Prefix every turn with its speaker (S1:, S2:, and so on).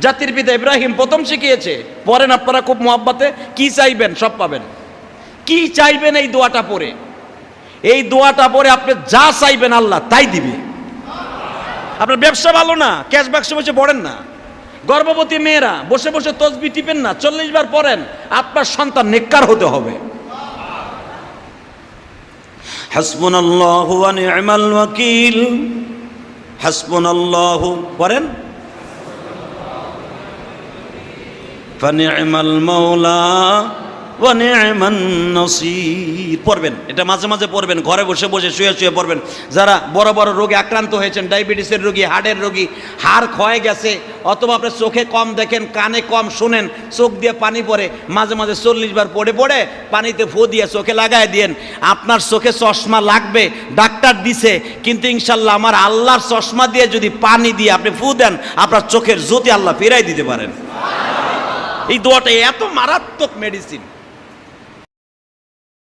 S1: জাতির পিতা ইব্রাহিম প্রথম শিখিয়েছে। পড়েন আপনারা খুব মোহাব্বাতে, কি চাইবেন? সব পাবেন। কি চাইবেন এই দোয়াটা পড়ে? এই দোয়াটা পরে আপনি যা চাইবেন আল্লাহ তাই দিবে। আপনার ব্যবসা ভালো না, ক্যাশ বাক্সে বসে পড়েন না। গর্ভবতী মেয়েরা, বসে বসে তসবি টিপেন না, চল্লিশ বার পড়েন, আপনার সন্তান নেককার হতে হবে। হাসবুনাল্লাহু ওয়া নি'মাল ওয়াকিল। হাসবুনাল্লাহু, পড়েন? ফানি'মাল মাওলা পড়বেন, এটা মাঝে মাঝে পড়বেন, ঘরে বসে বসে শুয়ে শুয়ে পড়বেন। যারা বড় বড় রোগে আক্রান্ত হয়েছেন, ডায়াবেটিসের রোগী, হার্টের রোগী, হাড় ক্ষয় গেছে, অথবা আপনি চোখে কম দেখেন, কানে কম শুনেন, চোখ দিয়ে পানি পড়ে, মাঝে মাঝে চল্লিশ বার পড়ে পড়ে, পানিতে ফু দিয়ে চোখে লাগায় দিয়েন। আপনার চোখে চশমা লাগবে, ডাক্তার দিছে, কিন্তু ইনশাল্লাহ আমার আল্লাহর চশমা দিয়ে যদি পানি দিয়ে আপনি ফু দেন, আপনার চোখের জ্যোতি আল্লাহ ফেরাই দিতে পারেন। এই দোয়াটা এত মারাত্মক মেডিসিন